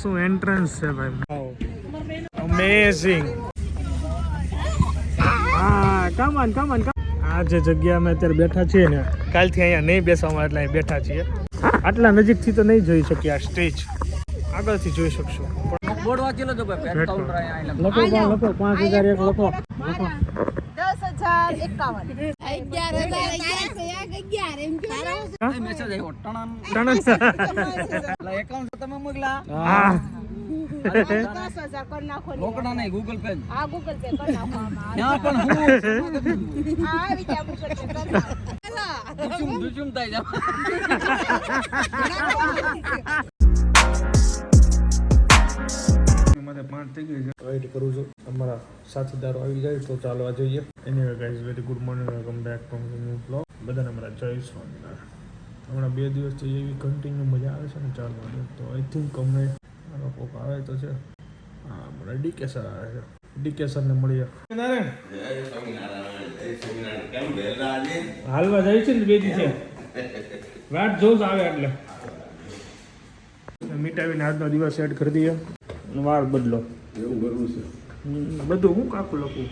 શું એન્ટ્રન્સ છે ભાઈ? અમેઝિંગ હા કમ ઓન કમ આ જે જગ્યા અમે અત્યારે બેઠા છીએ ને કાલથી અહીંયા નહીં બેસવામાં એટલે અહીં બેઠા છીએ. આટલા નજીકથી તો નહીં જોઈ શકીએ આ સ્ટેજ આગળથી જોઈ શકશો. બોર્ડ વાંચેલો તો ભાઈ. લખો પણ લખો પાંચ હજાર એક લખો લખો. દસ હજાર એકાવન. ગૂગલ પે આ ગૂગલ પે પણ હું. થાય છે. થઈ ગઈ છે. વેઇટ કરું છું. અમારા સાથીદારો આવી જાય તો ચાલવા જઈએ. એની guys very good morning welcome back to new blog બધાને અમારા જય સ્વામિનારાયણ. હમણાં બે દિવસથી એવી કન્ટિન્યુ મજા આવે છે ને ચાલવાની. તો આઈ થિંક અમને મારો કોક આવે તો છે. હા હમણાં ડીકે સર આવે છે. ડીકે સરને મળીએ. હાલવા જાય છે ને બે દિવસે. વાટ જોઉં આવે એટલે. મીટાવીને આજનો દિવસ એડ કરી દઈએ. વાળ બદલો. એવું કરવું છે. હમ, બધું હું કાકું લખું?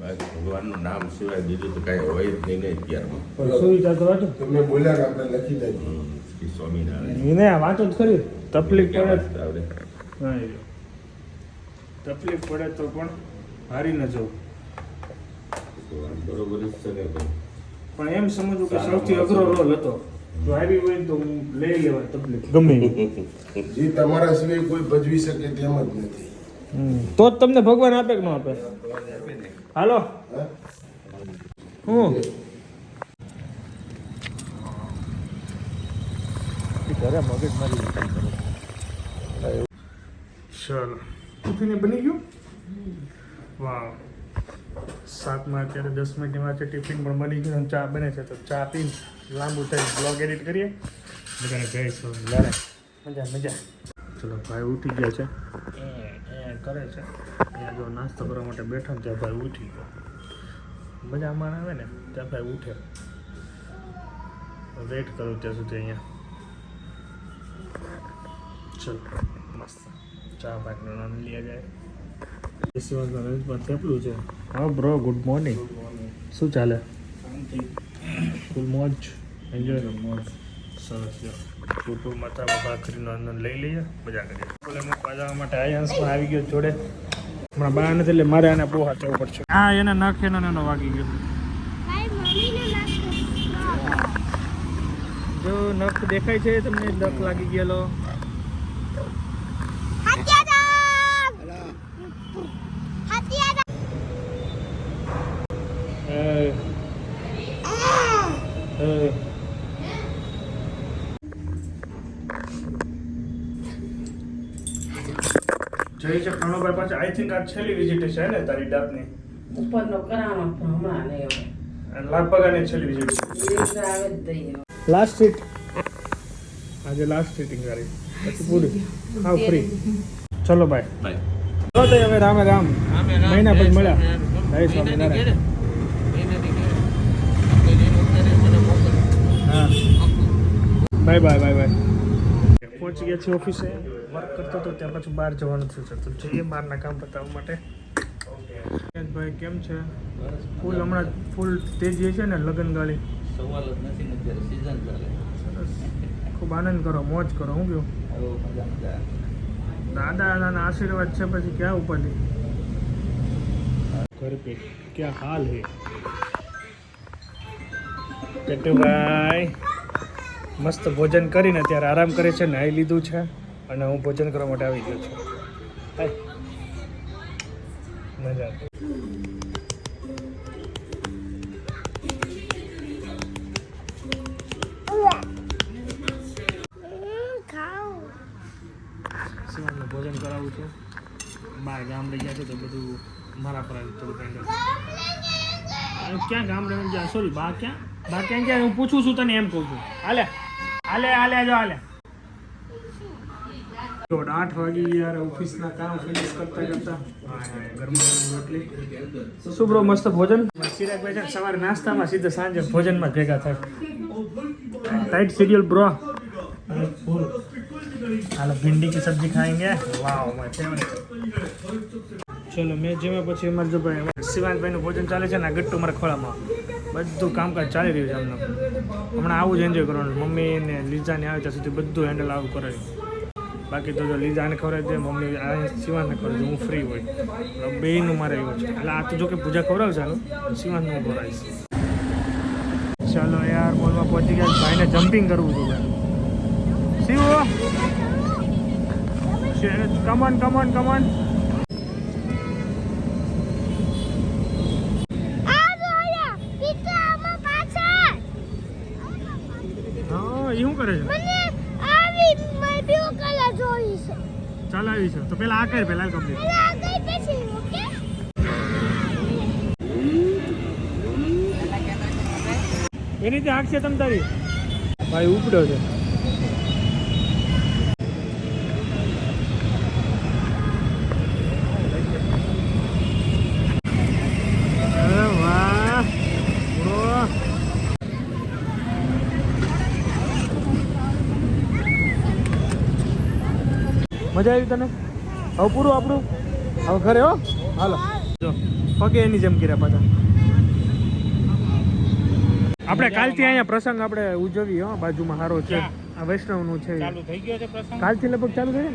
બાકી ભગવાનનું નામ સિવાય બીજું તો કાંઈ હોય જ નહીં ને અત્યારમાં. પણ સુવિધા તો વાંચો. તમે બોલ્યા કે આપણે લખી દઈએ? સ્વામિનારાયણ. એને આ વાંચો જ ખરી. તકલીફ પડે. તકલીફ પડે તો પણ હારી ન જવું બરોબર જ છે ને પણ એમ સમજવું કે સૌથી અઘરો રોલ હતો. જો આવી હોય તો હું લઈ લેવા તકલીફ. ગમે જે તમારા સિવાય કોઈ ભજવી શકે તેમ જ નથી. તો જ તમને ભગવાન આપે કે ન આપે? હાલો. હું? ઘરે મગજ મારી ચલો. બની ગયું? વાહ સાતમાં અત્યારે દસ મિનિટની વાંચે ટિફિન પણ બની ગયું ચા બને છે તો ચા પીને લાંબુ થઈ બ્લોગ એડિટ કરીએ. બધાને જય સ્વામિનારાયણ મજા મજા. ચલો ભાઈ ઉઠી ગયા છે. એ કરે છે. અહીંયા જો નાસ્તો કરવા માટે બેઠો ત્યાં ભાઈ ઉઠી ગયો. મજા માણ આવે ને ત્યાં ભાઈ ઉઠે. વેટ કરું ત્યાં સુધી અહીંયા. ચલો મસ્ત. ચા પાકનો નામ લઈ જાય રજમાં થેપલું છે? હા બ્રો ગુડ મોર્નિંગ શું ચાલે? ફૂલ મોજ? એન્જોય મોજ સરસ છે ફૂટું માથામાં ભાખરીનો આનંદ લઈ લઈએ મજા કરીએ. બોલે હું જવા માટે આયન્સ પણ આવી ગયો જોડે. હમણાં બહાર નથી એટલે મારે આને બહુ હાચવવું પડશે. હા એને નાખે ને એનો વાગી ગયો. જો નખ દેખાય છે તમને નખ લાગી ગયેલો એ. એ. જય છે પ્રણવભાઈ પાસે આઈ થિંક આ છેલ્લી વિઝિટ છે ને તારી દાંતની ઉપરનો કરાવવાનો પણ હમણાં નહીં હવે. લગભગ આની છેલ્લી વિઝિટ લાસ્ટ સીટ આજે લાસ્ટ સીટિંગ કરી પછી પૂરી. હા ફ્રી ચલો બાય ચલો તો હવે રામે રામ. મહિના પછી મળ્યા. જય સ્વામિનારાયણ. હા. બાય બાય બાય બાય પહોંચી ગયા છે ઓફિસે. વર્ક કરતો હતો ત્યાં પછી બહાર જવાનું થયું છે. તો જઈએ બહારના કામ પતાવવા માટે. ભાઈ કેમ છે? ફૂલ હમણાં ફૂલ તેજી છે ને લગ્ન ગાળી? સવાલ જ નથી ને અત્યારે સીઝન ચાલે. સરસ. ખૂબ આનંદ કરો મોજ કરો હું કહ્યું. દાદા દાદાના આશીર્વાદ છે પછી ક્યાં ઉપાધિ ઘર પે ક્યાં હાલ હે? કેટુભાઈ મસ્ત ભોજન કરીને અત્યારે આરામ કરે છે નાહી લીધું છે. અને હું ભોજન કરવા માટે આવી ગયો છું. મજા આવી. ભોજન કરાવું છું. બહાર ગામડે ગયા છે તો બધું મારા પર આવ્યું થોડું કંઈ ક્યાં ગામડે ગયા? સોરી બા ક્યાં? બા ક્યાં ક્યાં હું પૂછું છું તને એમ કહું છું. હાલે. હાલે હાલે જો હાલે. દોઢ આઠ વાગી યાર ઓફિસના કામ ફિનિશ કરતા કરતા શું બ્રો મસ્ત ભોજન? ચિરાગ બેઠા સવારે નાસ્તામાં સીધા સાંજે ભોજનમાં ભેગા થાય. ટાઈટ સિરિયલ બ્રો હાલો ભીંડી કી સબ્જી ખાएंगे વાવ માય ફેવરેટ ચલો મેં જેમાં પછી અમારે જો ભાઈ શિવાંતભાઈનું ભોજન ચાલે છે ને આ ગટ્ટુ મારા ખોળામાં. બધું કામકાજ ચાલી રહ્યું છે અમને હમણાં આવું જ એન્જોય કરવાનું. મમ્મી ને લીજાને આવે ત્યાં સુધી બધું હેન્ડલ આવું કરાયું બાકી તો જો લીજાને ખવડાવી દે મમ્મી આ શિવાંતને ખવડાવી હું ફ્રી હોય. બેનું મારે એવું છે. એટલે આ તો જો કે પૂજા ખવડાવશે આનું શિવાંતનું હું ખવડાવીશ. ચાલો યાર, મોલમાં પહોંચી ગયા ભાઈને જમ્પિંગ કરવું હતું ભાઈ. શિવ! કમન કમન કમન કરે છે? છે. તો પેલા આ કર પેલા કમ્પ્લીટ એની રીતે આંખ છે તમ તારી. ભાઈ ઉપડ્યો છે અરે વાહ bro. મજા આવી તને? હવે પૂરું આપણું? હવે ઘરે હો? હાલો. જો પગે એની જેમ કર્યા પાછા. આપણે કાલથી અહીંયા પ્રસંગ આપણે ઉજવીએ હો બાજુમાં સારો છે. આ વૈષ્ણવનું છે. ચાલુ થઈ ગયો છે પ્રસંગ? કાલથી લગભગ ચાલુ થઈ ને?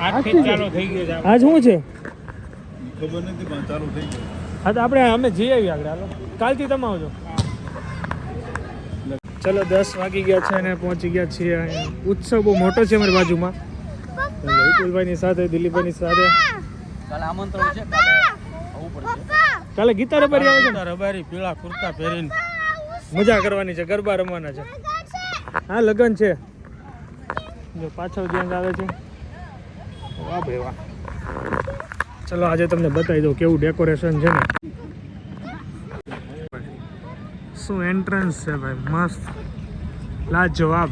આજથી આજથી ચાલુ ગયો છે આજ શું છે? ખબર નથી પણ ચાલુ થઈ ગયું. હા તો આપણે અમે જઈ આવી આગળ હાલો. કાલથી તમે આવજો. ચલો દસ વાગી ગયા છે અને પહોંચી ગયા છીએ અહીંયા. ઉત્સવ બહુ મોટો છે અમારી બાજુમાં. વિપુલભાઈની સાથે દિલીપભાઈની સાથે. કાલે આમંત્રણ છે કાલે આવવું પડશે. કાલે ગીતા રબારી આવે છે ને? રબારી પીળા કુર્તા પહેરીને. મજા કરવાની છે ગરબા રમવાના છે. હા લગન છે. જો પાછળ ગેંગ આવે છે. વાહ ભાઈ વાહ. ચલો આજે તમને બતાવી દઉં કેવું ડેકોરેશન છે ને. શું એન્ટ્રન્સ છે ભાઈ? મસ્ત. લાજવાબ.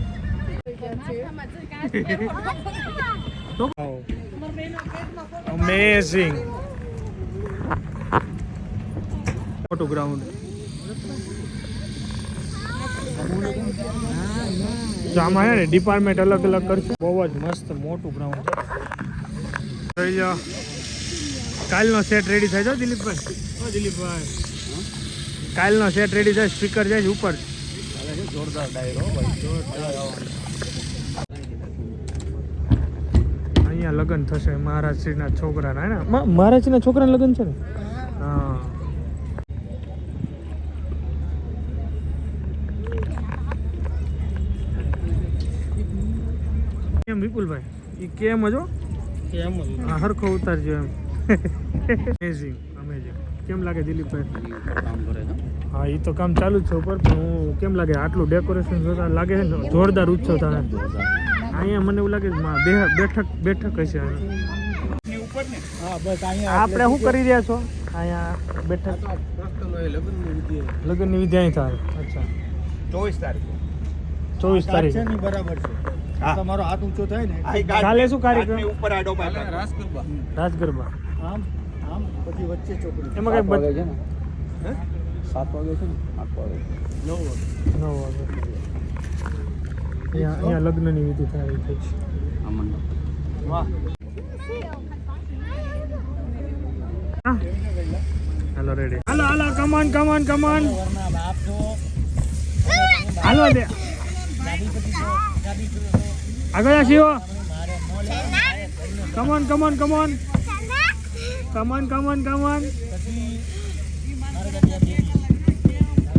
અમેઝિંગ મોટું ગ્રાઉન્ડ આમાં છે ને ડિપાર્ટમેન્ટ અલગ અલગ કરશે. બહુ જ મસ્ત મોટું ગ્રાઉન્ડ કાલનો સેટ રેડી થાય છે હો દિલીપભાઈ. ઓ દિલીપભાઈ. કાલનો સેટ રેડી થાય સ્પીકર જાય ઉપર. જોરદાર ડાયરો ભાઈ અહીંયા લગ્ન થશે મહારાજશ્રીના છોકરાના હે ને? મહારાજશ્રીના છોકરાના લગ્ન છે ને? હા. કેમ વિપુલભાઈ? એ કેમ જ હો? કેમ હા? હરખો ઉતારજો એમ. અમેઝિંગ અમેઝિંગ કેમ લાગે દિલીપભાઈ? કામ કરે છે હા એ તો કામ ચાલુ જ છે ઉપર પણ હું કેમ લાગે? આટલું ડેકોરેશન જોતા લાગે છે ને? જોરદાર ઉત્સવ થાય. અહીંયા મને એવું લાગે છે બેઠક બેઠક હશે હા બસ અહીંયા આપણે શું કરી રહ્યા છો? અહીંયા બેઠક. લગ્નની વિધિ અહીં થાય. અચ્છા. ચોવીસ તારીખ. ચોવીસ તારીખ. બરાબર છે. તમારો હાથ ઊંચો થાય ને કાલે શું કાર્યક્રમ? ઉપર આડો રાસ ગરબા રાજ ગરબા આમ આમ પછી વચ્ચે ચોકડી. એમાં કઈ બચ- છે ને? સાત વાગે છે ને? આઠ વાગે. નવ વાગે. નવ વાગે. અહીંયા અહીંયા લગ્નની વિધિ થાય એવી થઈ છે આ મંડપ વાહ હાલો રેડી હાલો હાલો કમાન કમાન કમાન વરના બાપ જો હાલો દે આગળ આ શિવો કમાન કમાન કમાન કમાન કમાન કમાન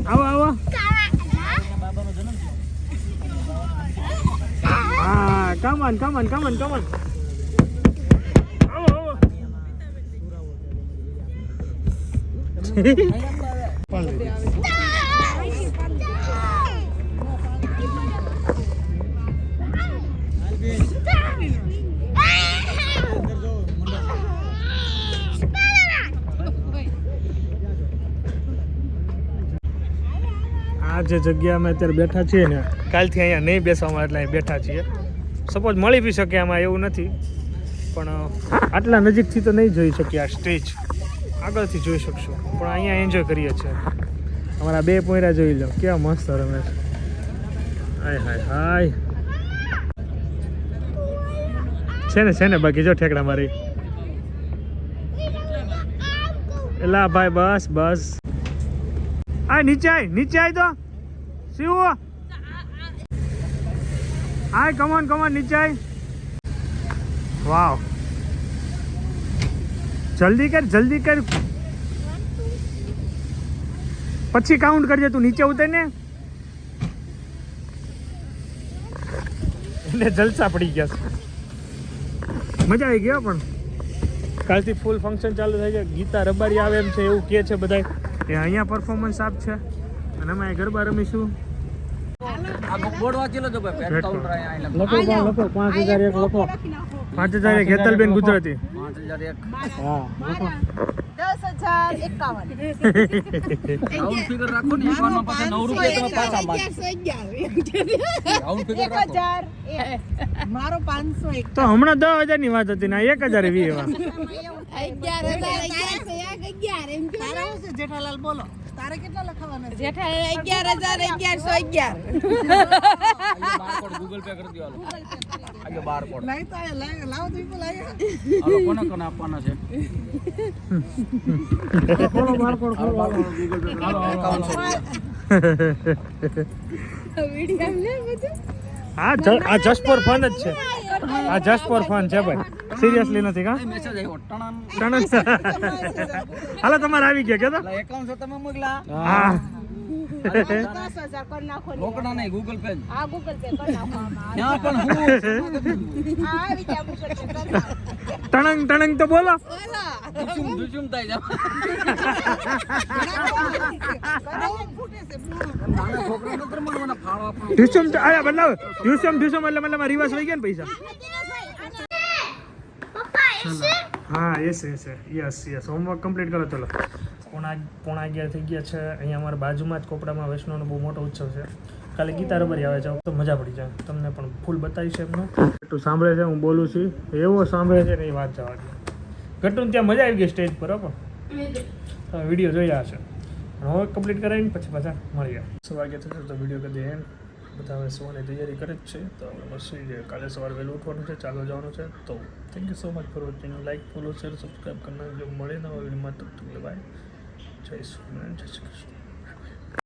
આવો આવો હા કમાન કમાન કમાન કમાન આવો જે જગ્યા અમે અત્યારે બેઠા છીએ ને, કાલથી અહીંયા નહીં બેસવામાં એટલે અહીં બેઠા છીએ. સપોઝ મળી બી શકે આમાં એવું નથી, પણ આટલા નજીકથી તો નહીં જોઈ શકીએ આ સ્ટેજ આગળથી જોઈ શકશો. પણ અહીંયા એન્જોય કરીએ છીએ. અમારા બે પોયરા જોઈ લો, કેવા મસ્ત રમે છે. હાય હાય હાય. છે ને છે ને, બાકી જો ઠેકડા મારી. એલા ભાઈ, બસ બસ. આ નીચે આય નીચે આય તો. શિવ આય કમોન કમોન નીચે વાવ જલ્દી કર જલ્દી કર પછી કાઉન્ટ કરજે તું નીચે ઉતર ને એટલે જલસા પડી ગયા મજા આવી ગયો પણ કાલથી ફૂલ ફંક્શન ચાલુ થાય છે ગીતા રબારી આવે એમ છે એવું કહે છે બધા એ અહીંયા પરફોર્મન્સ આપ છે અને અમે ગરબા રમીશું। પાંચ હજાર એક હેતલબેન ગુજરાતી. તો હમણાં દસ હજારની વાત હતી ના એક હજાર એવી. એવા જેઠાલાલ બોલો. તારે કેટલા લખાવાના જેઠાલાલ અગિયાર હજાર અગિયારસો અગિયાર. ગૂગલ પે કરી દો હાલો આજે બારકોડ નહીં તો આ લાવો તો લાવો. કોને કોને આપવાના છે. ખોલો ગૂગલ પે હાલો બધું. હા જ- આ જસ્ટ ફોર ફન જ છે. આ જસ્ટ ફોર ફન છે ભાઈ. સિરિયસલી નથી કા? મેસેજ આવ્યો ટણાન. ત્રણ હાલો તમારે આવી ગયા કે તો? એટલે એકાવનસો તમે મોકલા. હા. દસ હજાર કરી નાખો ને. રોકડા નહીં ગૂગલ પે જ. ગૂગલ પે કરી નાખો. ત્યાં પણ હું આ આવી ગયા ગૂગલ પે કરી નાખો. ટણંગ ટણંગ તો બોલો. દુચુમ દુચુમ થાય છે. કરાય જ ફૂટે છે પૂરું. નાના છોકરાને તો રમવાના ફાળો આપણો ટ્યુશન આયા બદલાવ ટ્યુશન ટ્યુશન એટલે મતલબ રિવાસ વહી ગયા ને પૈસા. હા yes yes yes yes homework complete કરો ચલો. પોણા પોણા અગિયાર થઈ ગયા છે. અહીંયા અમારા બાજુમાં જ કોપડામાં વૈષ્ણવનો બહુ મોટો ઉત્સવ છે. કાલે ગીતા રબરી આવે છે. તો મજા પડી જાય. તમને પણ ફૂલ બતાવીશ એમનો. ગટ્ટુ સાંભળે છે હું બોલું છું. એવો સાંભળે છે ને એ વાત જવા દે. ગટ્ટુને ત્યાં મજા આવી ગઈ સ્ટેજ પર બરાબર તમે વીડિયો જોયા રહ્યા પણ હોમવર્ક કમ્પ્લીટ કરાવીને પછી પાછા મળીએ સવારે ગયા થશે તો વીડિયો કરી દે એમ. બધા હવે સુવાની તૈયારી કરે જ છે. તો હવે બસ કાલે સવારે વહેલું ઉઠવાનું છે ચાલવા જવાનું છે. તો thank you so much for watching like follow share subscribe કરનાર જો મળે નવા વિડીયોમાં તો બાય જય સ્વામિનારાયણ જય શ્રી કૃષ્ણ.